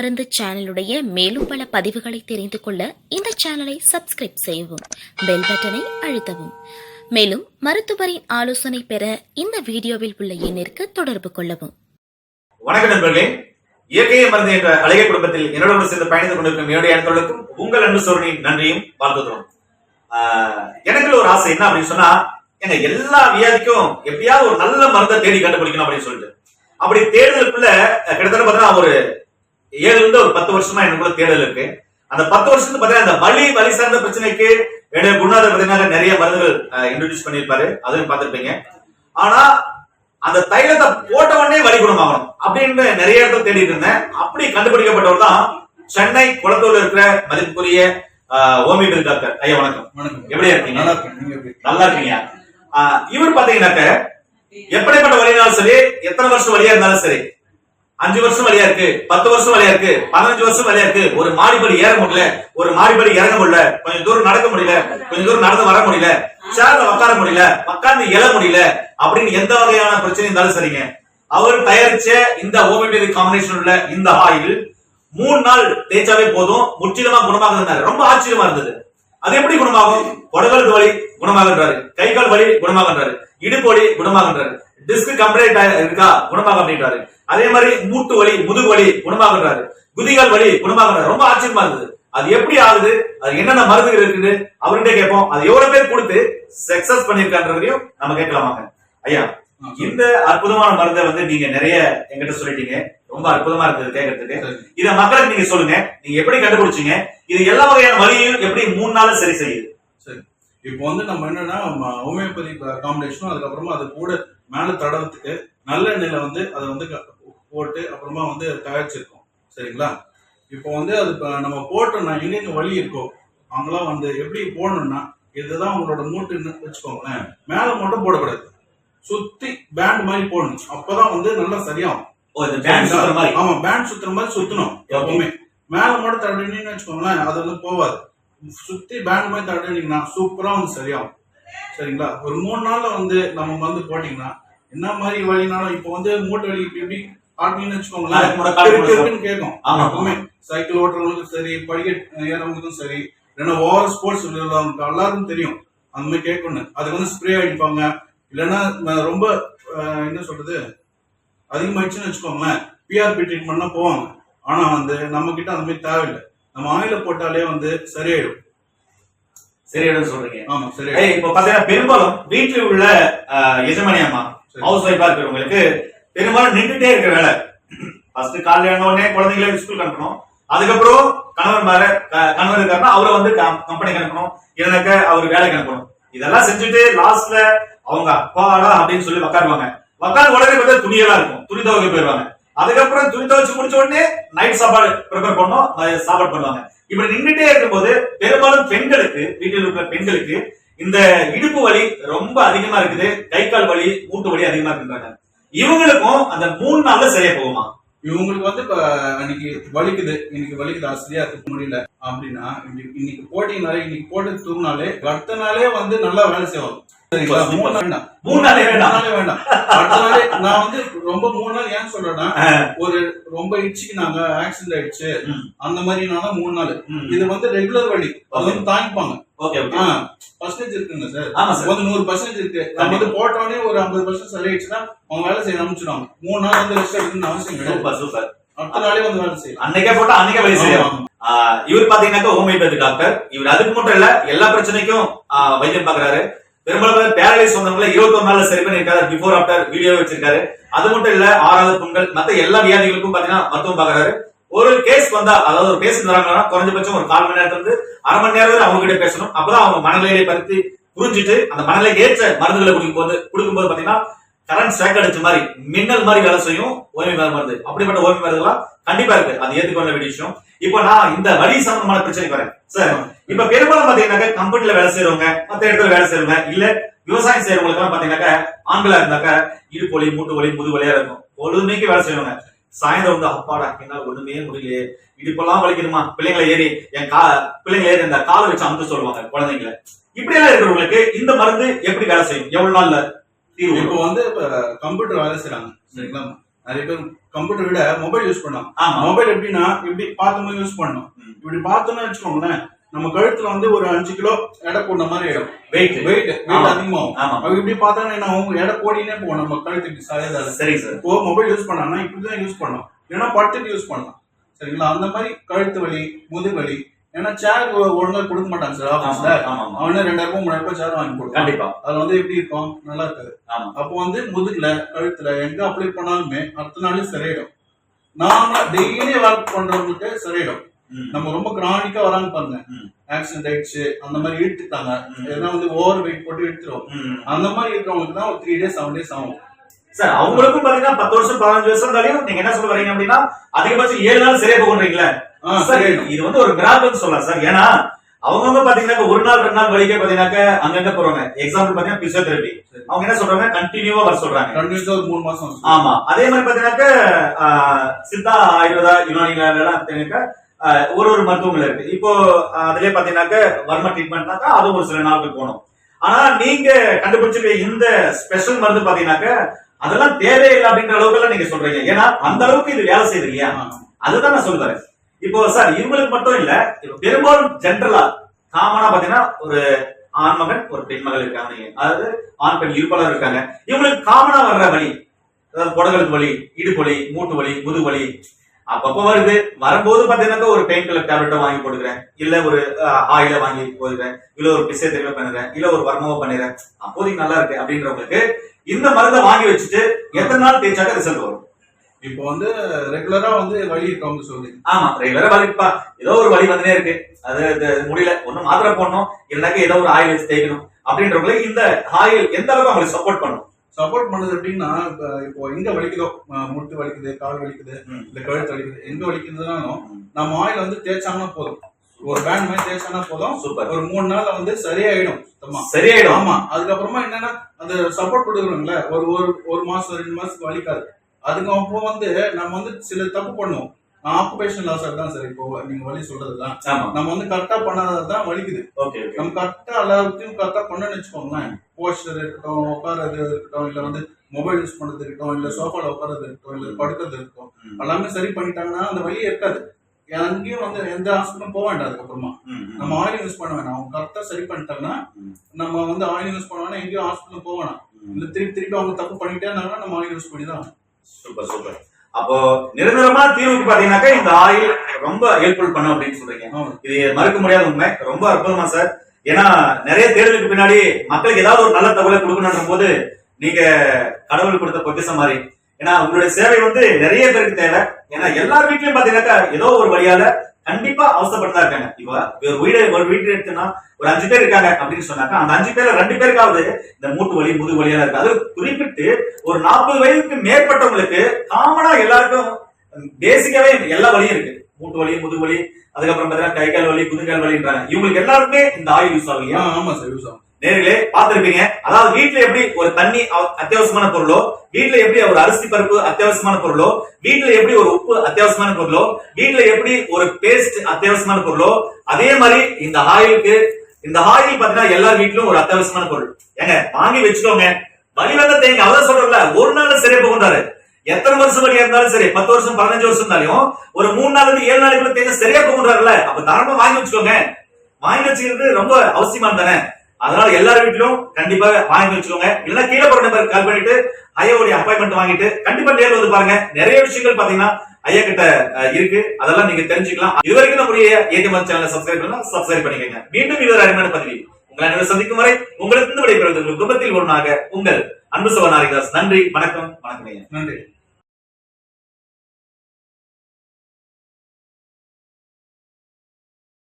மருந்து சேனலுடைய மேலும் பல பதிவுகளை தெரிந்து கொள்ள இந்த சேனலை சப்ஸ்கிரைப் செய்யவும் பெல் பட்டனை அழுத்தவும். மேலும் மருத்துவரின் ஆலோசனை பெற இந்த வீடியோவில் உள்ள எண்ணிற்கு தொடர்பு கொள்ளவும். வணக்கம் நண்பர்களே. இயற்கைய மருந்து என்ற அழகிய குடும்பத்தில் என்னோட சேர்ந்து பயணித்துக் கொண்டிருக்கும் என்னுடைய அனைத்தவர்களுக்கும் உங்கள் அன்பு சோழனின் நன்றியும் வாழ்த்துகிறோம் எனக்கு ஒரு ஆசை என்ன அப்படின்னு சொன்னா எங்க எல்லா வியாதிக்கும் எப்படியாவது ஒரு நல்ல மருந்தை தேடி கண்டுபிடிக்கணும் அப்படின்னு சொல்லிட்டு. அப்படி தேடுதலுக்குள்ள கிட்டத்தட்ட பார்த்தீங்கன்னா ஒரு ஏழுல இருந்து ஒரு பத்து வருஷமா எனக்குள்ள தேடல் இருக்கு. அந்த பத்து வருஷத்துக்கு பார்த்தீங்கன்னா அந்த வலி வலி சார்ந்த பிரச்சனைக்கு என்னுடைய குருநாதர் பார்த்தீங்கன்னா நிறைய மருந்துகள் இன்ட்ரோடியூஸ் பண்ணியிருப்பாரு. அதையும் பார்த்திருப்பீங்க. ஆனா அந்த தைலத்தை போட்ட உடனே வலி குணமாகணும் அப்படின்னு நிறைய இடத்துல தேடிட்டு இருந்தேன். அப்படி கண்டுபிடிக்கப்பட்டவர் தான் சென்னை குளத்தூர்ல இருக்கிற மதிப்புக்குரிய ஓமியபதி டாக்டர். ஐயா வணக்கம். எப்படி இருக்கீங்க? நல்லா இருக்கீங்க. இவர் பாத்தீங்கன்னாக்க எப்படிப்பட்ட வலினாலும் சரி எத்தனை வருஷம் வழியா இருந்தாலும் சரி அஞ்சு வருஷம் வழியா இருக்கு பத்து வருஷம் வழியா இருக்கு பதினஞ்சு வருஷம் வழியா இருக்கு. ஒரு மாடிப்படி ஏற முடியல ஒரு மாடிப்படி இறங்க முடியல கொஞ்சம் தூரம் நடக்க முடியல கொஞ்சம் தூரம் நடந்து வர முடியல சேர்ல உட்கார முடியல உட்கார்ந்து எழ முடியல அப்படின்னு எந்த வகையான பிரச்சனை இருந்தாலும் சரிங்க. அவர் தயாரிச்ச இந்த ஓமியோபதி காம்பினேஷன் உள்ள இந்த ஆயில் மூணு நாள் தேய்ச்சாவே போதும் முற்றிலுமா குணமாகுதுனாரு ரொம்ப ஆச்சரியமா இருந்தது. அது எப்படி குணமாகும்? கொடகலுக்கு வலி குணமாகன்றாரு. கை கால் வலி குணமாகன்றாரு. இடுப்பு வலி குணமாகன்றாரு. டிஸ்க் கம்ப்ளைண்ட் இருக்கா? குணமாக அப்படின்றாரு. அதே மாதிரி மூட்டு வலி முதுகு வலி குணமாகன்றாரு. குதிகால் வலி குணமாகன்றாரு. ரொம்ப ஆச்சரியமா இருந்தது. அது எப்படி ஆகுது? அது என்னென்ன மருந்துகள் இருக்குது அவர்கிட்ட கேட்போம். அது எவ்வளவு பேர் கொடுத்து சக்சஸ் பண்ணிருக்கான்றதையும் நம்ம கேட்கலாமாங்க. ஐயா இந்த அற்புதமான மருந்தை வந்து நீங்க நிறைய என்கிட்ட சொல்லிட்டீங்க. ரொம்ப அற்புதமா இருந்தது கேட்கறதுக்கு. இத மக்களுக்கு நீங்க சொல்லுங்க. நீங்க எப்படி கண்டுபிடிச்சீங்க? இது எல்லா வகையான வலியையும் எப்படி மூணு நாள்ல சரி செய்யுது? சரி. இப்போ வந்து நம்ம என்னன்னா ஹோமியோபதி காம்பினேஷனும் அதுக்கப்புறமா அது கூட மேல தடவத்துக்கு நல்லெண்ணெயில வந்து அதை வந்து போட்டு அப்புறமா வந்து தயாரிச்சிருக்கோம். சரிங்களா? இப்போ வந்து அது நம்ம போட்டோம்னா எங்கெங்க வலி இருக்கோ அவங்களாம் வந்து எப்படி போடணும்னா இதுதான் உங்களோட மூட்டுன்னு வச்சுக்கோங்களேன். மேல மட்டும் போடக்கூடாது. சுத்தி பேண்ட் மாதிரி போடணும். அப்பதான் வந்து நல்லா சரியாகும். ஆமா பேண்ட் சுத்துற மாதிரி சுத்தணும். எப்பவுமே. மேல மட்டும் தடவினீங்கன்னு வச்சுக்கோங்களேன் அது வந்து போவாது சுத்தி பேண்ட் மாதிரி தடவினீங்கன்னா சூப்பரா வந்து சரியாகும். சரிங்களா? ஒரு மூணு நாள்ல வந்து நம்ம வந்து போட்டீங்கன்னா என்ன மாதிரி வலினாலும் இப்போ வந்து மூட்டு வலி இப்படி இப்படி வச்சுக்கோங்களேன். கேட்கும். எப்பவுமே சைக்கிள் ஓட்டுறவங்களுக்கும் சரி படிக்கட் ஏறவங்களுக்கும் சரி இல்லைன்னா ஓவர் ஸ்போர்ட்ஸ் எல்லாருக்கும் தெரியும். அந்த மாதிரி கேட்கணும் அதுக்கு வந்து ஸ்ப்ரே அடிப்பாங்க. இல்லைன்னா ரொம்ப என்ன சொல்றது? அதிகமாயிடுச்சுன்னு வச்சுக்கோங்களேன். பிஆர்பி ட்ரீட்மெண்ட்னா போவாங்க. ஆனா வந்து நம்ம கிட்ட அந்த மாதிரி தேவையில்லை. நம்ம ஆயில போட்டாலே வந்து சரியாயிடும். சரியான சொல்றீங்க. ஆமா சரியாயிடும். ஏய், இப்ப பாத்தீங்கன்னா பெரும்பாலும் வீட்டுல உள்ள எஜமானி அம்மா. ஹவுஸ் ஒய்ஃபா இருக்கிறவங்களுக்கு பெரும்பாலும் நின்றுட்டே இருக்கிற வேலை. ஃபர்ஸ்ட் காலையில எழுந்த உடனே குழந்தைகளை ஸ்கூல் அனுப்பணும். அதுக்கப்புறம் கணவன் மேல க- கணவர் இருக்காருன்னா அவரை வந்து கம்பெனிக்கு அனுப்பணும். இல்லைனாக்க அவர் வேலைக்கு அனுப்பணும். இதெல்லாம் செஞ்சுட்டு லாஸ்ட்ல அவங்க அப்பாடா அப்படின்னு சொல்லி உக்காருவாங்க. உக்காந்து உடனே பார்த்தா துணியெல்லாம் இருக்கும். துணி துவைக்க போயிருவாங்க. அதுக்கப்புறம் துணி துவைச்சு முடிச்ச உடனே நைட் சாப்பாடு ப்ரிப்பேர் பண்ணோம் சாப்பாடு பண்ணுவாங்க. இப்படி நின்றுட்டே இருக்கும்போது பெரும்பாலும் பெண்களுக்கு வீட்டில் இருக்கிற பெண்களுக்கு இந்த இடுப்பு வலி ரொம்ப அதிகமா இருக்குது. கை கால் வலி மூட்டு வலி அதிகமா இருக்குன்றாங்க. இவங்களுக்கும் அந்த மூணு நாள்ல சரியா போகுமா? இவங்களுக்கு வந்து இப்ப அன்னைக்கு வலிக்குது. இன்னைக்கு வலிக்குது. ஆசிரியா இருக்க முடியல. அப்படின்னா இன்னைக்கு இன்னைக்கு போட்டீங்கனாலே இன்னைக்கு போட்டு தூங்கினாலே அடுத்த நாளே வந்து நல்லா வேலை செய்வாங்க. மூணு நாள் வேண்டாம். மூணு நாளே வேண்டாம். அடுத்த நாளே நான் வந்து ரொம்ப மூணு நாள் ஏன் சொல்றேன்னா ஒரு ரொம்ப இடிச்சுக்கு நாங்க ஆக்சிடென்ட் ஆயிடுச்சு. அந்த மாதிரினால மூணு நாள். இது வந்து ரெகுலர் வலி அது வந்து தாங்கிப்பாங்க. பர்சன்டேஜ் இருக்குங்க சார். வந்து நூறு பர்சன்டேஜ் இருக்கு. நம்ம வந்து போட்டோடனே ஒரு ஐம்பது பர்சன்ட் சரியாயிடுச்சுன்னா அவங்க வேலை செய்ய ஆரம்பிச்சிடுவாங்க மூணு நாள் வந்து ரெஸ்ட் எடுக்கணும்னு அவசியம் கிடையாது. சூப்பர் அடுத்த நாளே வந்து வேலை செய்யலாம். அன்னைக்கே போட்டா அன்னைக்கே வலி. ஆஹ் இவர் பாத்தீங்கன்னாக்கா ஹோமியோபதி டாக்டர் இவர் அதுக்கு மட்டும் இல்ல எல்லா பிரச்சனைக்கும் வைத்தியம் பாக்குறாரு. பெரும்பாலும் பேரலைஸ் வந்தவங்கள இருபத்தொரு நாள்ல சரி பண்ணிருக்காரு பிஃபோர் ஆஃப்டர் வீடியோ வச்சிருக்காரு. அது மட்டும் இல்ல ஆறாவது புண்கள் மத்த எல்லா வியாதிகளுக்கும் பாத்தீங்கன்னா மருத்துவம் பாக்குறாரு. ஒரு கேஸ் வந்தா அதாவது ஒரு கேஸ் வராங்கன்னா குறைஞ்சபட்சம் ஒரு கால் மணி நேரத்துல இருந்து அரை மணி நேரம் அவங்க கிட்ட பேசணும். அப்பதான் அவங்க மனநிலையை பருத்தி புரிஞ்சுட்டு அந்த மனநிலை ஏற்ற மருந்துகளை குடிக்கும் போது கொடுக்கும்போது பாத்தீங்கன்னா கரண்ட் ஸ்ட்ரைக் அடிச்ச மாதிரி மின்னல் மாதிரி வேலை செய்யும் ஓய்வு மேல மருந்து அப்படிப்பட்ட ஓய்வு மருந்துலாம் கண்டிப்பா இருக்கு. அது ஏத்துக்கொள்ள வேண்டிய விஷயம். இப்போ நான் இந்த வலி சம்பந்தமான பிரச்சனைக்கு வரேன். சார் இப்ப பெரும்பாலும் பாத்தீங்கன்னாக்க கம்பெனில வேலை செய்யறவங்க மத்த இடத்துல வேலை செய்யறவங்க இல்ல விவசாயம் செய்யறவங்களுக்கு எல்லாம் பாத்தீங்கன்னாக்க ஆண்களா இருந்தாக்கா இடுப்பு வலி மூட்டு வலி முது வலியா இருக்கும். பொழுதுமைக்கு வேலை செய்யறவங்க சாயந்தரம் வந்து அப்பாடா என்னால ஒண்ணுமே முடியலையே. இடுப்பெல்லாம் வலிக்கணுமா பிள்ளைங்களை ஏறி என் கா பிள்ளைங்களை ஏறி இந்த காலை வச்சு அமுத்த சொல்லுவாங்க குழந்தைங்களை. இப்படி எல்லாம் இருக்கிறவங்களுக்கு இந்த மருந்து எப்படி வேலை செய்யும்? எவ்வளவு நாள்ல? இப்போ? வந்து இப்ப கம்ப்யூட்டர் வேலை செய்யறாங்க சரிங்களா? நிறைய பேர் கம்ப்யூட்டர் விட மொபைல் யூஸ் பண்ணலாம். ஆமா. மொபைல் எப்படின்னா இப்படி பார்த்தோமே யூஸ் பண்ணணும். இப்படி பார்த்தோம்னு வச்சுக்கோங்களேன் நம்ம கழுத்துல வந்து ஒரு அஞ்சு கிலோ எடை போன மாதிரி ஆயிடும். Wait wait. வெயிட் அதிகமாகும். ஆமா. அவங்க இப்படி பார்த்தா என்ன அவங்க எடை போடினே போகும். நம்ம கழுத்துக்கு சாயதால சரி சார். இப்போ மொபைல் யூஸ் பண்ணாங்கன்னா இப்படிதான் யூஸ் பண்ணணும். இல்லைன்னா படுத்துட்டு யூஸ் பண்ணலாம். சரிங்களா? அந்த மாதிரி கழுத்து வலி முதுகு வலி ஏன்னா சேர் ஒழுங்கா கொடுக்க மாட்டாங்க சார் ஆஃபீஸ்ல. அவனே ரெண்டாயிரம் ரூபாய் மூணாயிரம் ரூபாய் சேர் வாங்கி கொடுப்பான். கண்டிப்பா. அதுல வந்து எப்படி இருக்கும் நல்லா இருக்காது. அப்போ வந்து முதுகுல கழுத்துல எங்க அப்ளை பண்ணாலுமே அடுத்த நாளே சரியாயிடும் நாம டெய்லி ஒர்க் பண்றவங்களுக்கு சரியாயிடும் ம். நம்ம ரொம்ப கிரானிக்கா வராங்க பாருங்க. ஆக்சிடென்ட் ஆயிடுச்சு அந்த மாதிரி இழுத்துட்டாங்க. ஏன்னா வந்து ஓவர் வெயிட் போட்டு இழுத்துரும். அந்த மாதிரி இருக்கிறவங்களுக்கு தான் ஒரு த்ரீ டேஸ் செவன் டேஸ் ஆகும். சார் அவங்களுக்கும் பாத்தீங்கன்னா பத்து வருஷம் பதினஞ்சு வருஷம் இருந்தாலும் நீங்க என்ன சொல்ல வரீங்க அப்படின்னா அதிகபட்சம் ஏழு நாள் சரியா போகுன்றீங்களா இது வந்து ஒரு மிராக்கல் சொல்லலாம் சார் ஏன்னா அவங்கவுங்க பாத்தீங்கன்னா ஒரு நாள் ரெண்டு நாள் வலிக்க பாத்தீங்கன்னாக்க அங்கங்க போறாங்க. எக்ஸாம்பிள் பாத்தீங்கன்னா பிசியோதெரபி. அவங்க என்ன சொல்றாங்க? கண்டினியூவா வர சொல்றாங்க. கண்டினியூஸா ஒரு மூணு மாசம். ஆமா. அதே மாதிரி பாத்தீங்கன்னாக்க சித்தா ஆயுர்வேதா யுனானில எல்லாம் பாத்தீங்கன்னாக்க ஒரு ஒரு மருத்துவங்கள் இருக்கு. இப்போ அதுலயே பாத்தீங்கன்னாக்க வர்ம ட்ரீட்மெண்ட்னாக்கா அதுவும் ஒரு சில நாளுக்கு போகணும். ஆனா நீங்க கண்டுபிடிச்சிருக்க இந்த ஸ்பெஷல் மருந்து பாத்தீங்கன்னாக்க அதெல்லாம் தேவையில்லை அப்படின்ற அளவுக்கு எல்லாம் நீங்க சொல்றீங்க. ஏன்னா அந்த அளவுக்கு இது வேலை செய்யுது இல்லையா? அதுதான் நான் சொல்லுறேன் இப்போ சார் இவங்களுக்கு மட்டும் இல்ல இப்போ பெரும்பாலும் ஜென்ரலா காமனா பாத்தீங்கன்னா ஒரு ஆண் மகன் ஒரு பெண் மகள் இருக்காங்க. அதாவது ஆண் பெண் இருப்பாளர் இருக்காங்க. இவங்களுக்கு காமனா வர்ற வழி அதாவது குடங்களுக்கு வலி இடுப்பு வலி மூட்டு வலி முதுகு வலி அப்பப்போ வருது. வரும்போது பாத்தீங்கன்னா ஒரு பெயின் கில்லர் டேப்லெட்டை வாங்கி போட்டுக்கிறேன். இல்ல ஒரு ஆயில வாங்கி போடுகிறேன் இல்ல ஒரு பிசை தெளிவா பண்ணுறேன். இல்ல ஒரு வர்மவோ பண்ணிடுறேன் அப்போதைக்கு நல்லா இருக்கு. அப்படின்றவங்களுக்கு இந்த மருந்தை வாங்கி வச்சுட்டு எத்தனை நாள் தேய்ச்சாக்க ரிசல்ட் வரும்? இப்போ வந்து ரெகுலரா வந்து வலி இருக்கவங்க சொல்லுங்க ஆமா ரெகுலரா வலிப்பா ஏதோ ஒரு வலி வந்துனே இருக்கு. அது முடியல ஒண்ணு மாத்திரை போடணும் இல்லைனாக்க ஏதோ ஒரு ஆயில் வச்சு தேய்க்கணும் அப்படின்றவங்களுக்கு இந்த ஆயில் எந்த அளவுக்கு அவங்களுக்கு சப்போர்ட் பண்ணும்? சப்போர்ட் பண்ணது எப்படின்னா இப்ப எங்க வலிக்குதோ முட்டு வலிக்குது கால் வலிக்குது. இல்ல கழுத்து வலிக்குது எங்க வலிக்குதுனாலும். நம்ம ஆயில் வந்து தேய்ச்சாங்கன்னா போதும். ஒரு பேண்ட் மாதிரி தேய்ச்சானா போதும். சூப்பர். ஒரு மூணு நாள்ல வந்து சரியாயிடும். சரியாயிடும். ஆமா. அதுக்கப்புறமா என்னன்னா அந்த சப்போர்ட் கொடுக்குறோம்ல ஒரு ஒரு ஒரு மாசம் ரெண்டு மாசத்துக்கு வலிக்காது. அதுக்கப்புறம் வந்து நம்ம வந்து சில தப்பு பண்ணுவோம் ஆக்குபேஷன் லாஸ் தான் சார் இப்போ நீங்க வலி சொல்றதுதான் நம்ம வந்து கரெக்டா பண்ணாதான் வலிக்குது ஓகே நம்ம கரெக்டா எல்லாத்தையும் கரெக்டா பண்ணணும்னு வச்சுக்கோங்களேன் போஸ்டர் இருக்கட்டும் உட்காரது இருக்கட்டும் இல்ல வந்து மொபைல் யூஸ் பண்றது இருக்கட்டும் இல்ல சோஃபால உட்காரது இருக்கட்டும் இல்ல படுக்கிறது இருக்கட்டும். எல்லாமே சரி பண்ணிட்டாங்கன்னா அந்த வலி இருக்காது எங்கேயும் வந்து எந்த ஹாஸ்பிட்டலும் போக வேண்டாம் அதுக்கப்புறமா. நம்ம ஆயில் யூஸ் பண்ண வேணாம் அவங்க கரெக்டா சரி பண்ணிட்டாங்கன்னா. நம்ம வந்து ஆயில் யூஸ் பண்ண வேணாம் எங்கேயும் ஹாஸ்பிட்டல் போக வேணாம். இல்ல திருப்பி திருப்பி அவங்க தப்பு பண்ணிட்டே இருந்தாங்கன்னா நம்ம ஆயில் யூஸ் பண்ணி தான். சூப்பர் சூப்பர் அப்போ நிரந்தரமா தீர்வுக்கு பாத்தீங்கன்னாக்கா இந்த ஆயில் ரொம்ப ஹெல்ப்ஃபுல் பண்ணும் அப்படின்னு சொல்றீங்க. இது மறுக்க முடியாத உண்மை. ரொம்ப அற்புதமா சார் ஏன்னா நிறைய தேர்தலுக்கு பின்னாடி மக்களுக்கு ஏதாவது ஒரு நல்ல தகவலை கொடுக்கணுன்ற போது நீங்க கடவுள் கொடுத்த பொக்கிஷம் மாதிரி. ஏன்னா உங்களுடைய சேவை வந்து நிறைய பேருக்கு தேவை. ஏன்னா எல்லார் வீட்லயும் பாத்தீங்கன்னாக்கா ஏதோ ஒரு வழியால கண்டிப்பா அவசரப்பட்டு இருக்காங்க. இப்போ ஒரு வீடு ஒரு வீட்டு எடுத்துன்னா ஒரு அஞ்சு பேர் இருக்காங்க அப்படின்னு சொன்னாக்கா அந்த அஞ்சு பேர்ல ரெண்டு பேருக்காவது இந்த மூட்டு வலி முது வலியா இருக்கு. அது குறிப்பிட்டு ஒரு நாற்பது வயதுக்கு மேற்பட்டவங்களுக்கு காமனா எல்லாருக்கும் பேசிக்காவே எல்லா வலியும் இருக்கு. மூட்டு வலி முதுகு வலி அதுக்கப்புறம் பாத்தீங்கன்னா கை கால் வலி குதிகால் வலின்றாங்க. இவங்களுக்கு எல்லாருமே இந்த ஆயில் யூஸ் ஆகும் ஆமா சார் யூஸ் ஆகும். நேர்களே பார்த்திருப்பீங்க. அதாவது வீட்டுல எப்படி ஒரு தண்ணி அத்தியாவசியமான பொருளோ வீட்டுல எப்படி ஒரு அரிசி பருப்பு அத்தியாவசியமான பொருளோ வீட்டுல எப்படி ஒரு உப்பு அத்தியாவசியமான பொருளோ வீட்டுல எப்படி ஒரு பேஸ்ட் அத்தியாவசியமான பொருளோ அதே மாதிரி இந்த ஆயிலுக்கு இந்த ஆயில் பாத்தீங்கன்னா எல்லா வீட்லயும் ஒரு அத்தியாவசியமான பொருள். ஏங்க வாங்கி வச்சுக்கோங்க. வழிவந்த தேங்க அவதான் சொல்றல ஒரு நாள் சரியா போகுன்றாரு எத்தனை வருஷம் வழியா இருந்தாலும் சரி பத்து வருஷம் பதினஞ்சு வருஷம் இருந்தாலும் ஒரு மூணு நாள் இருந்து ஏழு நாளைக்குள்ள தேங்க சரியா போகுன்றாருல அப்ப தாராளமா வாங்கி வச்சுக்கோங்க. வாங்கி வச்சுக்கிறது ரொம்ப அவசியமா தானே? அதனால எல்லார் வீட்டிலும் கண்டிப்பா வாங்கி வச்சுக்கோங்க. இல்லைன்னா கீழே போற நம்பருக்கு கால் பண்ணிட்டு ஐயாவுடைய அப்பாயின்மெண்ட் வாங்கிட்டு கண்டிப்பா நேரில் வந்து பாருங்க. நிறைய விஷயங்கள் பாத்தீங்கன்னா ஐயா கிட்ட இருக்கு. அதெல்லாம் நீங்க தெரிஞ்சுக்கலாம். இது வரைக்கும் நம்முடைய ஏடிஎம் சேனலை சப்ஸ்கிரைப் பண்ணலாம் சப்ஸ்கிரைப் பண்ணிக்கங்க. மீண்டும் இது ஒரு அருமையான பதிவு உங்களை அனைவரும் சந்திக்கும் வரை உங்களுக்கு விடைபெறுவது உங்கள் குடும்பத்தில் ஒன்றாக உங்கள் அன்பு சவன் நன்றி. வணக்கம். வணக்கம் ஐயா. நன்றி.